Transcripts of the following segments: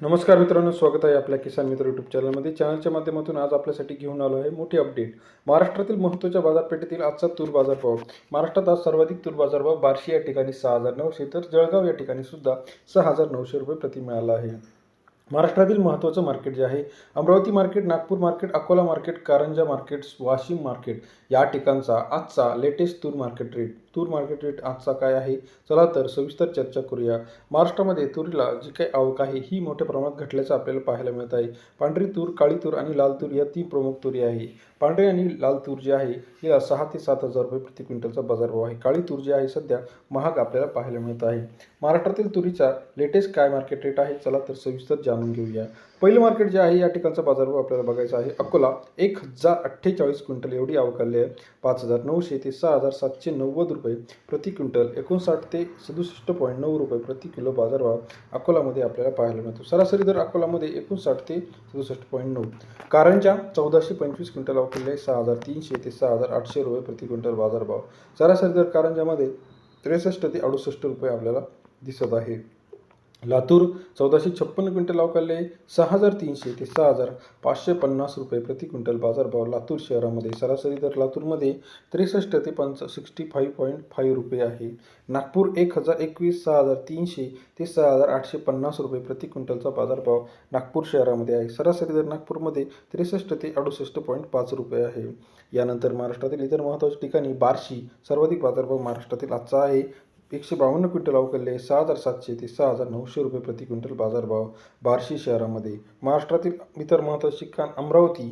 नमस्कार मित्रांनो स्वागत आहे आपल्या किसान मित्र यूट्यूब चॅनलमध्ये चॅनलच्या माध्यमातून आज आपल्यासाठी घेऊन आलो आहे मोठी अपडेट महाराष्ट्रातील महत्त्वाच्या बाजारपेठेतील आजचा तूर बाजारभाव महाराष्ट्रात आज सर्वाधिक तूर बाजारभाव बार्शी या ठिकाणी सहा हजार नऊशे तर जळगाव या ठिकाणी सुद्धा सहा हजार नऊशे रुपये प्रति मिळाला आहे. महाराष्ट्रातील महत्त्वाचं मार्केट जे आहे Amravati market Nagpur market Akola market Karanja market Washim market या ठिकाणचा आजचा लेटेस्ट तूर मार्केट रेट तूर मार्केट रेट आजचा काय आहे? चला तर सविस्तर चर्चा करूया. महाराष्ट्रामध्ये तुरीला जी काही आवक आहे ही मोठ्या प्रमाणात घटल्याचं आपल्याला पाहायला मिळत आहे. पांढरी तूर काळी तूर आणि लाल तूर या तीन प्रमुख तुरी आहे. पांढरी आणि लाल तूर जी आहे हिला सहा ते सात हजार रुपये प्रति क्विंटलचा बाजारभाव आहे. काळी तूर जी आहे सध्या महाग आपल्याला पाहायला मिळत आहे. महाराष्ट्रातील तुरीचा लेटेस्ट काय मार्केट रेट आहे? चला तर सविस्तर जाणून घेऊया. पहिलं मार्केट जे आहे या ठिकाणचा बाजारभाव आपल्याला बघायचा आहे. अकोला एक हजार अठ्ठेचाळीस क्विंटल एवढी आवक आली आहे. पाच हजार नऊशे ते सहा हजार सातशे नव्वद रुपये प्रति क्विंटल. एकोणसाठ ते सदुसष्ट पॉईंट नऊ रुपये प्रति किलो बाजारभाव अकोलामध्ये आपल्याला पाहायला मिळतो. सरासरी दर अकोलामध्ये एकोणसाठ ते सदुसष्ट पॉईंट नऊ. कारंजा चौदाशे पंचवीस क्विंटल आवक आहे. सहा हजार तीनशे ते सहा हजार आठशे रुपये प्रति क्विंटल बाजारभाव. सरासरी दर कारंजामध्ये त्रेसष्ट ते अडुसष्ट रुपये आपल्याला दिसत आहे. लातूर चौदाशे छप्पन्न क्विंटल अवकाले सहा हजार तीनशे ते सहा हजार पाचशे पन्नास रुपये प्रति क्विंटल बाजारभाव लातूर शहरामध्ये. सरासरी दर लातूरमध्ये त्रेसष्ट ते पंच सिक्स्टी फाईव्ह पॉईंट फाईव्ह रुपये आहे. नागपूर एक हजार एकवीस सहा हजार तीनशे ते सहा हजार आठशे पन्नास रुपये प्रति क्विंटलचा बाजारभाव नागपूर शहरामध्ये आहे. सरासरी दर नागपूरमध्ये त्रेसष्ट ते अडुसष्ट पॉईंट पाच रुपये आहे. यानंतर महाराष्ट्रातील इतर महत्त्वाच्या ठिकाणी बार्शी सर्वाधिक बाजारभाव महाराष्ट्रातील आजचा आहे. एकशे बावन्न क्विंटल अवकल्ले सहा हजार सातशे ते सहा हजार नऊशे रुपये प्रति क्विंटल बाजारभाव बार्शी शहरामध्ये. महाराष्ट्रातील इतर महत्त्वाचे ठिकाण अमरावती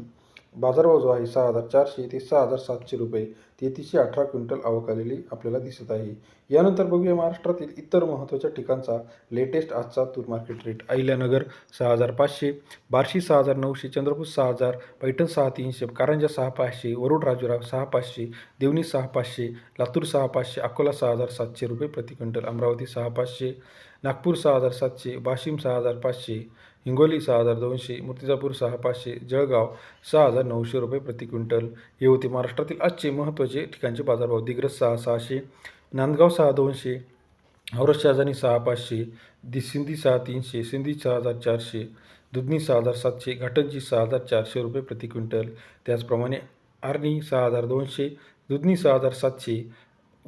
बाजारभाव जो आहे सहा हजार चारशे ते सहा हजार सातशे रुपये. तेहतीसशे अठरा क्विंटल आवक आलेली आपल्याला दिसत आहे. यानंतर बघूया महाराष्ट्रातील इतर महत्त्वाच्या ठिकाणचा लेटेस्ट आजचा तूर मार्केट रेट अहिल्यानगर सहा हजार पाचशे बार्शी सहा हजार नऊशे चंद्रपूर सहा हजार पैठण सहा तीनशे कारंजा सहा पाचशे वरुड राजुरा सहा पाचशे देवणी सहा पाचशे लातूर सहा पाचशे अकोला सहा हजार सातशे रुपये प्रति क्विंटल अमरावती सहा पाचशे नागपूर सहा हजार सातशे वाशिम सहा हजार पाचशे हिंगोली सहा हजार दोनशे मूर्तिजापूर सहा पाचशे जळगाव सहा हजार नऊशे रुपये प्रति क्विंटल. हे होते महाराष्ट्रातील आजचे महत्त्वाचे ठिकाणचे बाजारभाव दिग्रस सहा सहाशे नांदगाव सहा दोनशे औरत शहाजानी सहा पाचशे दि सिंधी सहा तीनशे सिंधी सहा हजार चारशे दुधनी सहा हजार सातशे घाटंजी सहा हजार चारशे रुपये प्रति क्विंटल. त्याचप्रमाणे आर्णी सहा हजार दोनशे दुधनी सहा हजार सातशे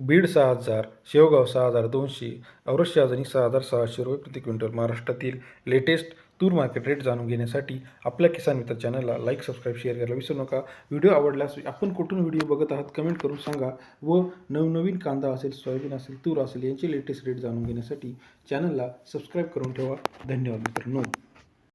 बीड सहा हजार शेवगाव सहा हजार दोनशे औरत सहा हजार सहाशे रुपये प्रति क्विंटल. महाराष्ट्रातील लेटेस्ट तूर मार्केट रेट जाणून घेण्यासाठी आपल्या किसान मित्र चॅनलला लाईक सबस्क्राईब शेअर करायला विसरू नका. व्हिडिओ आवडल्यास आपण कुठून व्हिडिओ बघत आहात कमेंट करून सांगा. व नवनवीन कांदा असेल सोयाबीन असेल तूर असेल यांचे लेटेस्ट रेट जाणून घेण्यासाठी चॅनलला सबस्क्राईब करून ठेवा. धन्यवाद मित्रांनो.